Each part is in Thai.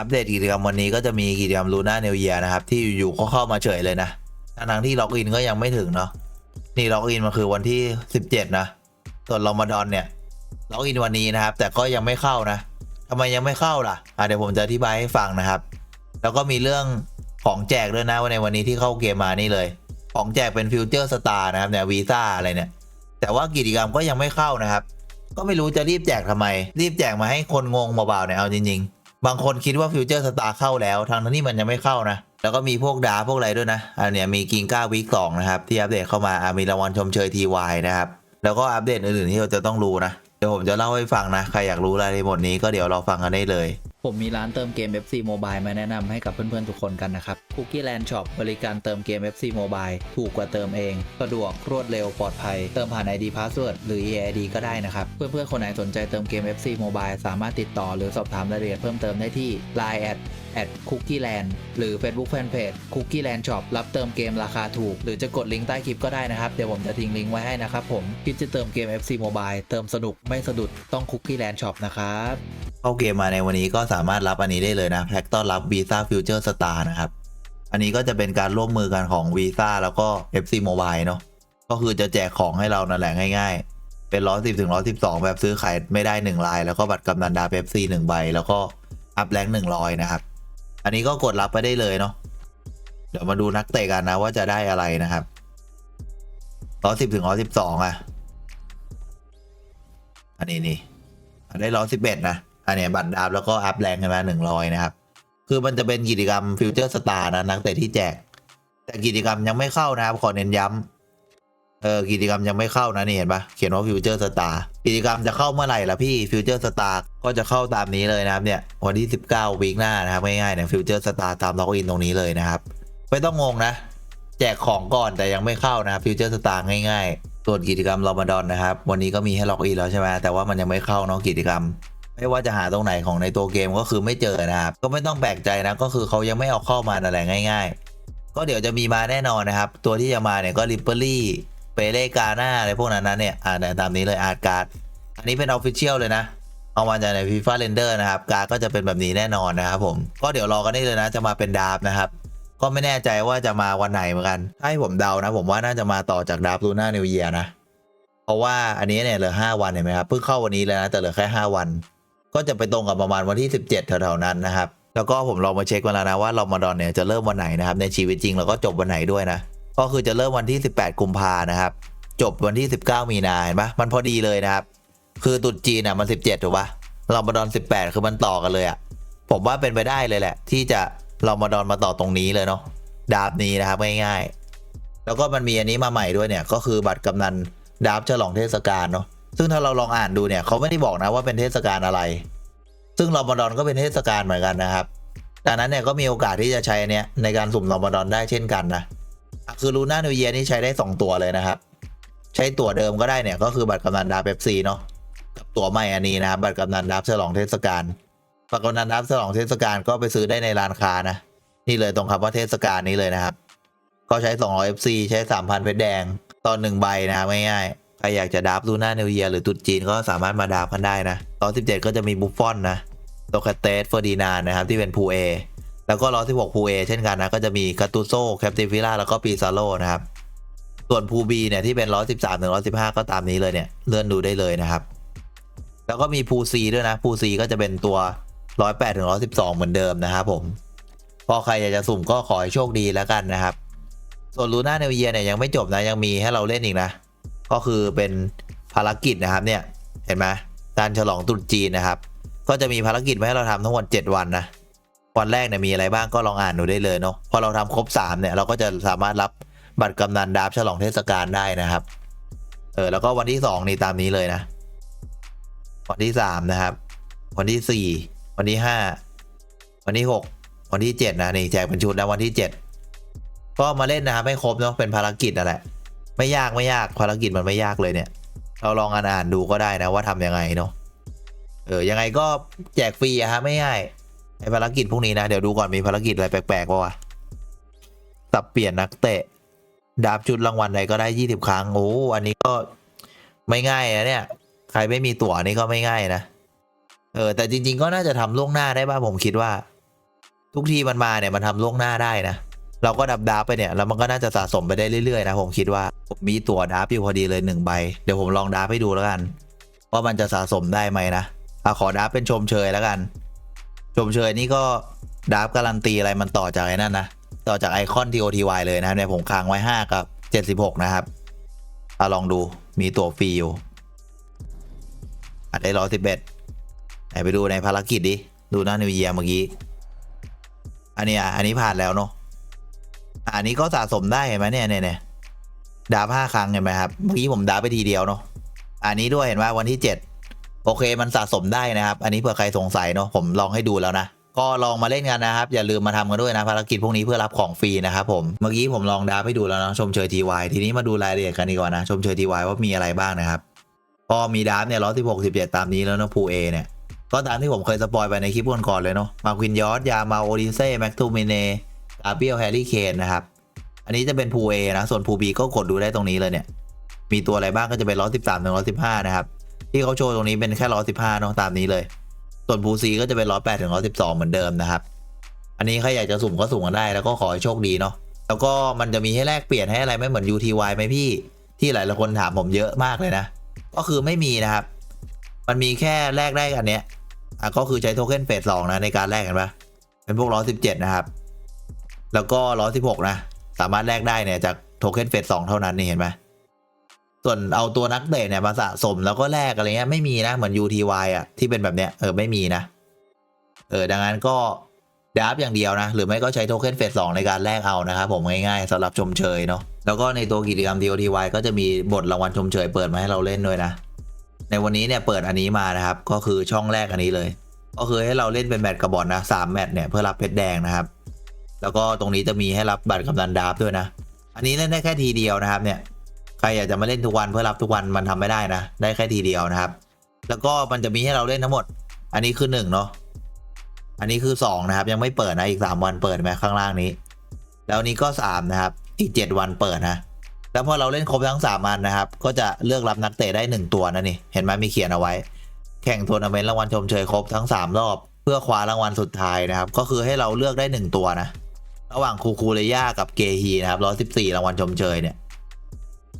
อัปเดตกิจกรรมวันนี้ก็จะมีกิจกรรมลูน่าเนวเยียนะครับ ที่อยู่ๆก็เข้ามาเฉยเลยนะทั้งที่ล็อกอินก็ยังไม่ถึงเนาะนี่ล็อกอินมาคือวันที่ 17 นะส่วนรอมฎอนเนี่ยล็อกอินวันนี้นะครับ แต่ก็ยังไม่เข้านะทำไมยังไม่เข้าล่ะอะเดี๋ยวผมจะอธิบายให้ฟังนะครับ แล้วก็มีเรื่องของแจกด้วยนะว่าในวันนี้ที่เข้าเกมมานี่เลย ของแจกเป็นฟิวเจอร์สตาร์นะครับเนี่ยวีซ่าอะไรเนี่ย แต่ว่ากิจกรรมก็ยังไม่เข้านะครับ ก็ไม่รู้จะรีบแจกทำไม รีบแจกมาให้คนงงเบาๆเนี่ยเอาจริงๆ บางคนคิดว่าฟิวเจอร์สตาร์เข้าแล้วทางนั้นนี่มันยังไม่เข้านะ แล้วก็มีพวกดาพวกอะไรด้วยนะอันเนี้ยมีกิงก้าวีคสองนะครับ ที่อัปเดตเข้ามาอะมีรางวัลชมเชยทีวายนะครับ แล้วก็อัปเดตอื่นๆที่เราจะต้องรู้นะ เดี๋ยวผมจะเล่าให้ฟังนะ ใครอยากรู้รายละเอียดหมดนี้ก็เดี๋ยวเราฟังกันได้เลย ผมมีร้านเติมเกม FC Mobile มาแนะนำให้กับเพื่อนๆทุกคนกันนะครับ Cookie Land Shop บริการเติมเกม FC Mobile ถูกกว่าเติมเอง สะดวกรวดเร็วปลอดภัย เติมผ่าน ID Password หรือ EID ก็ได้นะครับ เพื่อนๆ คนไหนสนใจเติมเกม FC Mobile สามารถติดต่อหรือสอบถามรายละเอียดเพิ่มเติมได้ที่ Line at at Cookie Land หรือ Facebook Fanpage Cookie Land Shop รับเติมเกมราคาถูก หรือจะกดลิงก์ใต้คลิปก็ได้นะครับ เดี๋ยวผมจะทิ้งลิงก์ไว้ให้นะครับผมคิดจะเติมเกม FC Mobile เติมสนุกไม่สะดุดต้อง Cookie Land Shop นะครับ เข้าเกมมาในวันนี้ก็สามารถรับอันนี้ได้เลยนะแพ็กต้อนรับ Visa Future Star นะครับ อันนี้ก็จะเป็นการร่วมมือกันของ Visa แล้วก็ FC Mobile เนาะก็คือจะแจกของให้เรานั่นแหละง่าย ๆ เป็นร้อยสิบถึงร้อยสิบสองแบบซื้อขายไม่ได้หนึ่งลาย แล้วก็บัตรกำนันดาเ e ปซีหนึ่งใบ แล้วก็อัพแรงหนึ่งร้อยนะครับ อันนี้ก็กดรับไปได้เลยเนาะเดี๋ยวมาดูนักเตะกันนะว่าจะได้อะไรนะครับร้อยสิบถึงร้อยสิบสองอะ อันนี้นี่ได้ร้อยสิบเอ็ดนะ อันเนี้ยบัตรดาบแล้วก็อัพแรงกันมาหนึ่งร้อยนะครับ คือมันจะเป็นกิจกรรมฟิวเจอร์สตาร์นะนักเตะที่แจก แต่กิจกรรมยังไม่เข้านะครับ ขอเน้นย้ำเออกิจกรรมยังไม่เข้านะนี่เห็นปะเขียนว่าฟิวเจอร์สตาร์กิจกรรมจะเข้าเมื่อไหร่ล่ะพี่ฟิวเจอร์สตาร์ก็จะเข้าตามนี้เลยนะครับเนี่ยวันที่ 19 วีคหน้านะครับง่ายๆเนี่ยฟิวเจอร์สตาร์ตามล็อกอินตรงนี้เลยนะครับ ไม่ต้องงงนะ แจกของก่อนแต่ยังไม่เข้านะครับฟิวเจอร์สตาร์ง่ายๆส่วนกิจกรรมรอมฎอนนะครับ วันนี้ก็มีให้ล็อกอินแล้วใช่ไหมแต่ว่ามันยังไม่เข้าเนาะกิจกรรม ไม่ว่าจะหาตรงไหนของในตัวเกมก็คือไม่เจอนะครับ ก็ไม่ต้องแปลกใจนะก็คือเขายังไม่เอาเข้ามานั่นแหละง่าย ๆ ก็เดี๋ยวจะมีมาแน่นอนนะครับ ตัวที่จะมาเนี่ยก็ริปเปอรี่เปเล่กาหน้าอะไรพวกนั้นนะเนี่ยอ่านตามนี้เลยอาร์ตการ์ดอันนี้เป็นออฟฟิเชียลเลยนะเอามาจากในฟีฟ่าเรนเดอร์นะครับ การ์ดก็จะเป็นแบบนี้แน่นอนนะครับผมก็เดี๋ยวรอกันได้เลยนะ จะมาเป็นดาร์ฟนะครับ ก็ไม่แน่ใจว่าจะมาวันไหนเหมือนกันให้ผมเดานะ ผมว่าน่าจะมาต่อจากดาร์ฟลูน่าเนวเยียนะ เพราะว่าอันนี้เนี่ยเหลือ 5 วันเห็นไหมครับเพิ่งเข้าวันนี้เลยนะแต่เหลือแค่ 5 วัน ก็จะไปตรงกับประมาณวันที่ 17แถวๆนั้นนะครับ แล้วก็ผมลองมาเช็คมาแล้วนะว่าเรามาดอนเนี่ยจะเริ่มวันไหนนะครับ ในชีวิตจริงแล้วก็จบวันไหนด้วยนะ ก็คือจะเริ่มวันที่ 18 กุมภานะครับ จบวันที่ 19 มีนาเห็นปะมันพอดีเลยนะครับ คือตรุษจีนอะมัน 17 ถูกปะเรามาดอน 18 คือมันต่อกันเลยอะ ผมว่าเป็นไปได้เลยแหละ ที่จะเรามาดอนมาต่อตรงนี้เลยเนาะ ดาบนี้นะครับง่ายๆ แล้วก็มันมีอันนี้มาใหม่ด้วยเนี่ย ก็คือบัตรกำนันดาบฉลองเทศกาลเนาะ ซึ่งถ้าเราลองอ่านดูเนี่ยเขาไม่ได้บอกนะว่าเป็นเทศกาลอะไร ซึ่งรอมฎอนก็เป็นเทศกาลเหมือนกันนะครับดังนั้นเนี่ยก็มีโอกาสที่จะใช้อันเนี้ยในการสุ่มรอมฎอนได้เช่นกันนะคือลูน่านิวเยียนี่ใช้ได้ 2 ตัวเลยนะครับ ใช้ตั๋วเดิมก็ได้เนี่ยก็คือบัตรกำนันดาเบปซีเนาะกับตั๋วใหม่อันนี้นะครับบัตรกำนันดับฉลองเทศกาลบัตรกำนันดับฉลองเทศกาลก็ไปซื้อได้ในร้านค้านะนี่เลยตรงคำว่าเทศกาลนี้เลยนะครับ ก็ใช้200 FC ใช้3,000เพชรแดงตอนหนึ่งใบนะครับง่ายๆ ใครอยากจะดับลูน่าเนวเยียหรือตรุษจีนก็สามารถมาดับกันได้นะตอน17ก็จะมีบุฟฟอนนะโตคาเตสเฟอร์ดินานนะครับที่เป็นพูเอแล้วก็ร้อยสิบหกพูเอเช่นกันนะก็จะมีคาตูโซแคปติฟิล่าแล้วก็ปีซาโลนะครับส่วนพูบีเนี่ยที่เป็นร้อยสิบสามถึงร้อยสิบห้าก็ตามนี้เลยเนี่ยเลื่อนดูได้เลยนะครับแล้วก็มีพูซีด้วยนะพูซีก็จะเป็นตัว108ถึง112เหมือนเดิมนะครับผมพอใครอยากจะสุ่มก็ขอให้โชคดีแล้วกันนะครับ ส่วนลูน่าเนวเยียเนี่ยยังไม่จบนะยังมีให้เราเล่นอีกนะ ก็คือเป็นภารกิจนะครับเนี่ยเห็นไหมการฉลองตรุษจีนนะครับ ก็จะมีภารกิจให้เราทำทั้งหมด7วันนะวันแรกเนี่ยมีอะไรบ้างก็ลองอ่านดูได้เลยเนาะพอเราทำครบ3เนี่ยเราก็จะสามารถรับบัตรกำนันดาบฉลองเทศกาลได้นะครับเออแล้วก็วันที่สองนี่ตามนี้เลยนะ วันที่สามนะครับ วันที่สี่วันที่ห้าวันที่หกวันที่เจ็ดนะนี่แจกเป็นชุดนะวันที่เจ็ดก็มาเล่นนะครับไม่ครบเนาะเป็นภารกิจนั่นแหละ ไม่ยากไม่ยากภารกิจมันไม่ยากเลยเนี่ย เราลองอ่านอ่านดูก็ได้นะว่าทำยังไงเนาะเออยังไงก็แจกฟรีอะฮะไม่ง่ายไอภารกิจพวกนี้นะ เดี๋ยวดูก่อนมีภารกิจอะไรแปลกๆป่าวะสับเปลี่ยนนักเตะ ดาบชุดรางวัลใดก็ได้ยี่สิบครั้งโอ้อันนี้ก็ไม่ง่ายนะเนี่ย ใครไม่มีตั๋วนี่ก็ไม่ง่ายนะเออแต่จริง ๆ ก็น่าจะทำล่วงหน้าได้ป่ะผมคิดว่า ทุกทีมันมาเนี่ยมันทำล่วงหน้าได้นะ เราก็ดับดาบไปเนี่ยแล้วมันก็น่าจะสะสมไปได้เรื่อยๆนะผมคิดว่าผมมีตั๋วดาบอยู่พอดีเลยหนึ่งใบเดี๋ยวผมลองดาบให้ดูแล้วกัน ว่ามันจะสะสมได้ไหมนะอะขอดาบเป็นชมเชยแล้วกัน ชมเชยนี่ก็ดาบการันตีอะไรมันต่อจากไอ้นั่นนะต่อจากไอคอน TOTY เลยนะเนี่ยผมค้างไว้ 5 กับ 76 นะครับเอาลองดูมีตั๋วฟรีอยู่อัดได้ร้อยสิบเอ็ดไหนไปดูในภารกิจดิ ดูหน้านิวเยียเมื่อกี้ อันนี้ยอันนี้ผ่านแล้วเนาะ อันนี้ก็สะสมได้เห็นไหมเนี่ยเนี่ยเนี่ยดาบห้าครั้งเห็นไหมครับ เมื่อกี้ผมดาบไปทีเดียวเนาะ อันนี้ด้วยเห็นไหมวันที่7โอเคมันสะสมได้นะครับ อันนี้เผื่อใครสงสัยเนาะผมลองให้ดูแล้วนะ ก็ลองมาเล่นกันนะครับ อย่าลืมมาทำกันด้วยนะภารกิจพวกนี้เพื่อรับของฟรีนะครับผม เมื่อกี้ผมลองดาบให้ดูแล้วนะชมเชยทีวทีนี้มาดูรายละเอียดกันดีกว่านะ ชมเชยทีวว่ามีอะไรบ้างนะครับก็มีดาบเนี่ยร้อยสิบหกสิบเจ็ดตามนี้แล้วเนาะพูเอเนี่ย ก็ตามที่ผมเคยสปอยไปในคลิปก่อนๆเลยเนาะ มาควินยอสยามาโอดิเซ่แม็กตูมิเน กาเบียลแฮร์รี่เคนนะครับ อันนี้จะเป็นพูเอนะ ส่วนพูบีก็กดดูได้ตรงนี้เลยเนี่ย มีตัวอะไรบ้างก็จะเป็นร้อยสิบสามถึงร้อยสิบห้านะครับ ที่เขาโชว์ตรงนี้เป็นแค่ร้อยสิบห้าเนาะตามนี้เลย ส่วนพูซีก็จะเป็นร้อยแปดถึงร้อยสิบสองเหมือนเดิมนะครับ อันนี้ใครอยากจะสุ่มก็สุ่มกันได้แล้วก็ขอให้โชคดีเนาะ แล้วก็มันจะมีให้แลกเปลี่ยนให้อะไรไม่เหมือน UTY ไหมพี่ ที่หลายๆคนถามผมเยอะมากเลยนะ ก็คือไม่มีนะครับ มันมีแค่แลกได้อันเนี้ย อะก็คือใช้โทเค็นเฟสสองนะในการแลกกันปะเป็นพวกร้อยสิบเจ็ดนะครับ แล้วก็ร้อยสิบหกนะ สามารถแลกได้เนี่ยจากโทเค็นเฟสสองเท่านั้นนี่เห็นไหมส่วนเอาตัวนักเตะเนี่ยมาสะสมแล้วก็แลกอะไรเงี้ยไม่มีนะเหมือน UTY อะที่เป็นแบบเนี้ยเออไม่มีนะ เออดังนั้นก็ดาบอย่างเดียวนะ หรือไม่ก็ใช้โทเค็นเฟสสองในการแลกเอานะครับผมง่ายๆสำหรับชมเชยเนาะแล้วก็ในตัวกิจกรรม DOTY ก็จะมีบทรางวัลชมเชยเปิดมาให้เราเล่นด้วยนะ ในวันนี้เนี่ยเปิดอันนี้มานะครับ ก็คือช่องแรกอันนี้เลย ก็คือให้เราเล่นเป็นแมตช์กระบอกนะสามแมตช์เนี่ยเพื่อรับเพชรแดงนะครับ แล้วก็ตรงนี้จะมีให้รับบัตรกำนันดาบด้วยนะ อันนี้เล่นได้แค่ทีเดียวนะครับเนี่ย ใครอยากจะมาเล่นทุกวันเพื่อรับทุกวันมันทำไม่ได้นะ ได้แค่ทีเดียวนะครับ แล้วก็มันจะมีให้เราเล่นทั้งหมด อันนี้คือหนึ่งเนาะ อันนี้คือสองนะครับ ยังไม่เปิดนะอีกสามวันเปิดไหมข้างล่างนี้ แล้วนี้ก็สามนะครับ อีกเจ็ดวันเปิดนะ แล้วพอเราเล่นครบทั้งสามอันนะครับ ก็จะเลือกรับนักเตะได้หนึ่งตัวนะนี่ เห็นไหมมีเขียนเอาไว้ แข่งทัวร์นาเมนต์รางวัลชมเชยครบทั้ง 3 รอบ เพื่อคว้ารางวัลสุดท้ายนะครับ ก็คือให้เราเลือกได้ 1 ตัวนะ ระหว่างคูคูเลย่ากับเกฮีนะครับร้อยสิบสี่รางวัลชมเชยเนี่ย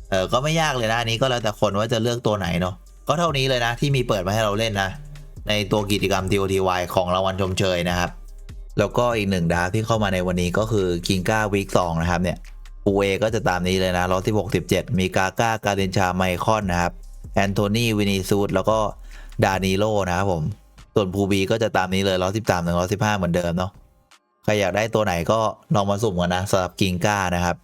เออก็ไม่ยากเลยนะอันนี้ก็แล้วแต่คนว่าจะเลือกตัวไหนเนาะ ก็เท่านี้เลยนะที่มีเปิดมาให้เราเล่นนะ ในตัวกิจกรรม TOTY ของรางวัลชมเชยนะครับ แล้วก็อีกหนึ่งดาที่เข้ามาในวันนี้ก็คือกิงก้าวีคสองนะครับเนี่ยปูเอก็จะตามนี้เลยนะร้อยสิบหกสิบเจ็ดมีกาก้าการินชาไมคอนนะครับแอนโทนีวินิซูดแล้วก็ดานิโลนะครับผม ส่วนภูบีก็จะตามนี้เลยร้อยสิบสามถึงร้อยสิบห้าเหมือนเดิมเนาะ ใครอยากได้ตัวไหนก็ลองมาสุ่มกันนะสำหรับกิงก้านะครับ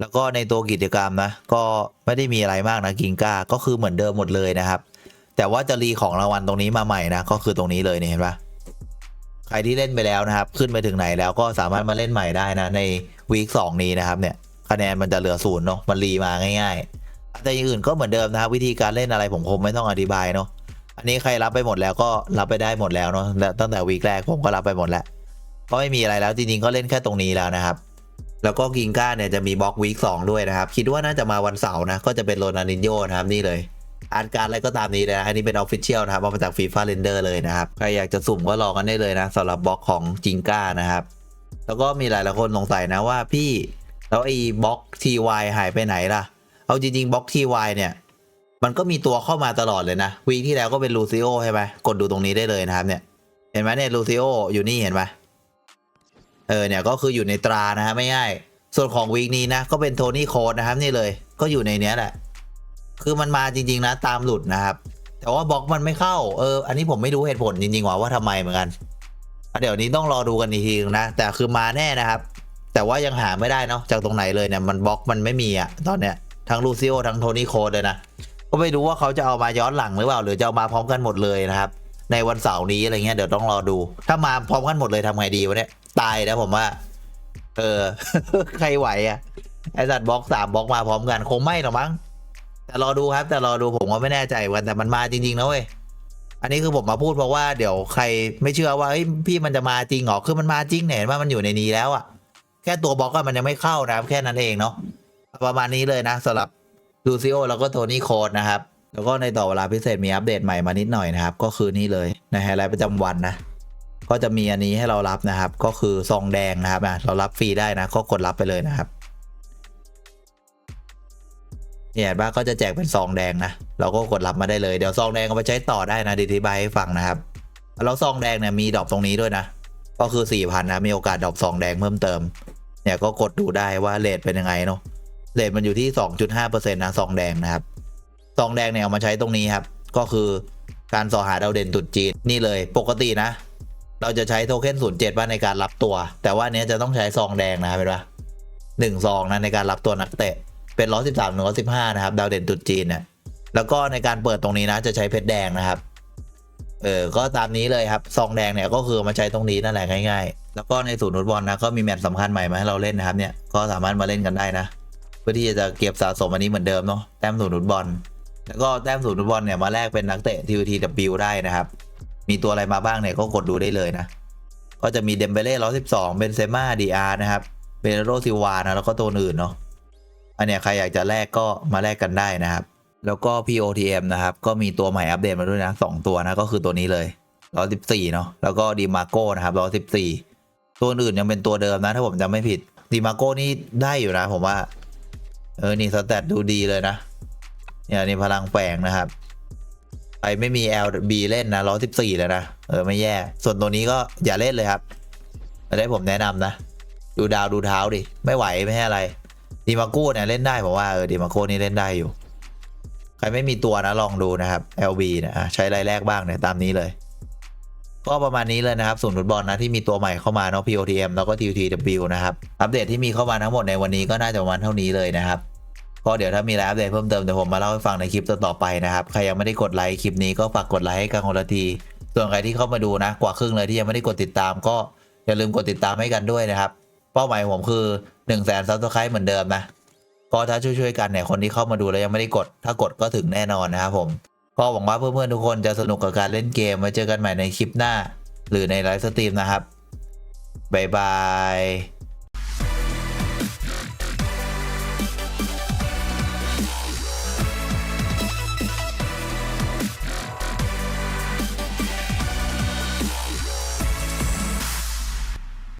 แล้วก็ในตัวกิจกรรมนะ ก็ไม่ได้มีอะไรมากนะกิงก้าก็คือเหมือนเดิมหมดเลยนะครับ แต่ว่าจะรีของรางวัลตรงนี้มาใหม่นะก็คือตรงนี้เลยเนี่ยเห็นปะใครที่เล่นไปแล้วนะครับ ขึ้นไปถึงไหนแล้วก็สามารถมาเล่นใหม่ได้นะ ในวีคสองนี้นะครับเนี่ยคะแนนมันจะเหลือศูนย์เนาะมันรีมาง่ายๆ แต่อย่างอื่นก็เหมือนเดิมนะครับวิธีการเล่นอะไรผมคงไม่ต้องอธิบายเนาะอันนี้ใครรับไปหมดแล้วก็รับไปได้หมดแล้วเนาะและตั้งแต่วีคแรกผมก็รับไปหมดแล้ว ก็ไม่มีอะไรแล้วจริงๆก็เล่นแค่ตรงนี้แล้วนะครับ แล้วก็กิงก้าเนี่ยจะมีบล็อกวีคสองด้วยนะครับ คิดว่าน่าจะมาวันเสาร์นะก็จะเป็นโรนัลดินโญนะครับนี่เลยอาร์การอะไรก็ตามนี้เลยนะอันนี้เป็นออฟฟิเชียลนะครับมาจากฟีฟ่าเรนเดอร์เลยนะครับใครอยากจะสุ่มก็รอกันได้เลยนะสำหรับบล็อกของจิงก้านะครับ แล้วก็มีหลายหลายคนสงสัยนะว่าพี่แล้วไอ้บล็อก TY หายไปไหนล่ะ เอาจริงๆบล็อก TY เนี่ย มันก็มีตัวเข้ามาตลอดเลยนะวีคที่แล้วก็เป็นลูซิโอใช่ไหมกดดูตรงนี้ได้เลยนะครับเนี่ย เห็นไหมเนี่ยลูซิโออยู่นี่เห็นไหม เออเนี่ยก็คืออยู่ในตรานะฮะไม่ง่าย ส่วนของวีคนี้นะก็เป็นโทนี่โคดนะครับนี่เลยก็อยู่ในเนี้ยแหละ คือมันมาจริง ๆ นะตามหลุดนะครับ แต่ว่าบล็อกมันไม่เข้าเอออันนี้ผมไม่รู้เหตุผลจริงๆว่าว่าทำไมเหมือนกันเดี๋ยวนี้ต้องรอดูกันอีกทีนึงนะ แต่คือมาแน่นะครับ แต่ว่ายังหาไม่ได้เนาะจากตรงไหนเลยเนี่ยมันบล็อกมันไม่มีอะตอนเนี้ยทั้งลูซิโอทั้งโทนี่โคดเลยนะก็ไม่รู้ว่าเขาจะเอามาย้อนหลังหรือเปล่าหรือจะเอามาพร้อมกันหมดเลยนะครับ ในวันเสาร์นี้อะไรเงี้ยเดี๋ยวต้องรอดู ถ้ามาพร้อมกันหมดเลยทำไงดีวะเนี่ย ตายนะผมว่า เออ ใครไหวอะไอสัตว์บล็อกสามบล็อกมาพร้อมกันคงไม่หรอกมั้งแต่รอดูครับ แต่รอดูผมก็ไม่แน่ใจเหมือนกันแต่มันมาจริงๆนะเว้ยอันนี้คือผมมาพูดเพราะว่าเดี๋ยวใครไม่เชื่อว่าเฮ้ยพี่มันจะมาจริงหรอคือมันมาจริงเนี่ยเห็นว่ามันอยู่ในนี้แล้วอะแค่ตัวบล็อกก็มันยังไม่เข้านะครับ แค่นั้นเองเนาะประมาณนี้เลยนะสำหรับลูซิโอแล้วก็โทนี่โคดนะครับ แล้วก็ในต่อเวลาพิเศษมีอัปเดตใหม่มานิดหน่อยนะครับ ก็คือนี่เลยในไฮไลท์ประจำวันนะ ก็จะมีอันนี้ให้เรารับนะครับ ก็คือซองแดงนะครับอะเรารับฟรีได้นะก็กดรับไปเลยนะครับเนี่ยเห็นปะก็จะแจกเป็นซองแดงนะ เราก็กดรับมาได้เลย เดี๋ยวซองแดงเอาไปใช้ต่อได้นะดี๋ยวอธิบายให้ฟังนะครับ แล้วซองแดงเนี่ยมีดอกตรงนี้ด้วยนะ ก็คือ4ี่พันนะ มีโอกาสดอกซองแดงเพิ่มเติม เนี่ยก็กดดูได้ว่าเลทเป็นยังไงเนาะ เลทมันอยู่ที่ 2.5%นะซองแดงนะครับ ซองแดงเนี่ยเอามาใช้ตรงนี้ครับ ก็คือการสอหาดาวเด่นตุดจีนนี่เลย ปกตินะ เราจะใช้โทเค็น07บ้านในการรับตัว แต่ว่านเนี้ยจะต้องใช้ซองแดงนะครับเห็นปะหนึ่งซองนะในการรับตัวนักเตะ เป็นร้อยสิบสามถึงร้อยสิบห้านะครับ ดาวเด่นตุดจีนเนี่ยแล้วก็ในการเปิดตรงนี้นะจะใช้เพชรแดงนะครับ เออ ก็ตามนี้เลยครับ ซองแดงเนี่ยก็คือมาใช้ตรงนี้นั่นแหละง่ายๆ แล้วก็ในศูนย์ฟุตบอลนะก็มีแมตช์สำคัญใหม่มาให้เราเล่นนะครับเนี่ย ก็สามารถมาเล่นกันได้นะ เพื่อที่จะเก็บสะสมอันนี้เหมือนเดิมเนาะ แต้มศูนย์ฟุตบอล แล้วก็แต้มศูนย์ฟุตบอลเนี่ยมาแลกเป็นนักเตะ TUTW ได้นะครับ มีตัวอะไรมาบ้างเนี่ยก็กดดูได้เลยนะ ก็จะมีเดมเบเล่ร้อยสิบสองเบนเซม่าดีอาร์นะครับเบเนโรซิวานะแล้วก็ตัวอื่นเนาะอันเนี้ยใครอยากจะแลกก็มาแลกกันได้นะครับ แล้วก็ POTM นะครับ ก็มีตัวใหม่อัปเดตมาด้วยนะสองตัวนะ ก็คือตัวนี้เลย114เนาะแล้วก็ดีมาโก้นะครับ114 ตัวอื่นยังเป็นตัวเดิมนะ ถ้าผมจำไม่ผิดดีมาโก้นี่ได้อยู่นะ ผมว่า เออ นี่สแตทดูดีเลยนะเนี่ยนี่พลังแฝงนะครับ ไปไม่มี LB เล่นนะ114เลยนะ เออ ไม่แย่ ส่วนตัวนี้ก็อย่าเล่นเลยครับอันนี้ผมแนะนำนะ ดูดาวดูเท้าดิ ไม่ไหวไม่ให้อะไร ดีมาโก้เนี่ยเล่นได้ผมว่าเออดีมาโก้นี่เล่นได้อยู่ ใครไม่มีตัวนะลองดูนะครับ LB เนี่ยอะใช้รายแรกบ้างเนี่ยตามนี้เลย ก็ประมาณนี้เลยนะครับศูนย์ฟุตบอลนะที่มีตัวใหม่เข้ามาเนาะ POTM แล้วก็ TUTW นะครับ อัปเดตที่มีเข้ามาทั้งหมดในวันนี้ก็น่าจะประมาณเท่านี้เลยนะครับ ก็เดี๋ยวถ้ามีอะไรอัปเดตเพิ่มเติมเดี๋ยวผมมาเล่าให้ฟังในคลิปต่อๆไปนะครับ ใครยังไม่ได้กดไลค์คลิปนี้ก็ฝากกดไลค์ให้กันคนละที ส่วนใครที่เข้ามาดูนะ กว่าครึ่งเลยที่ยังไม่ได้กดติดตาม ก็อย่าลืมกดติดตามให้กันด้วยนะครับ เป้าหมายผมคือ1นึ่งแสนซับสไครต์เหมือนเดิมนะก็ถ้าช่วยๆกันเนี่ยคนที่เข้ามาดูแล้วยังไม่ได้กด ถ้ากดก็ถึงแน่นอนนะครับผมก็หวังว่าเพื่อนๆทุกคนจะสนุกกับการเล่นเกมไว้เจอกันใหม่ในคลิปหน้า หรือในไลฟ์สตรีมนะครับบ๊ายบาย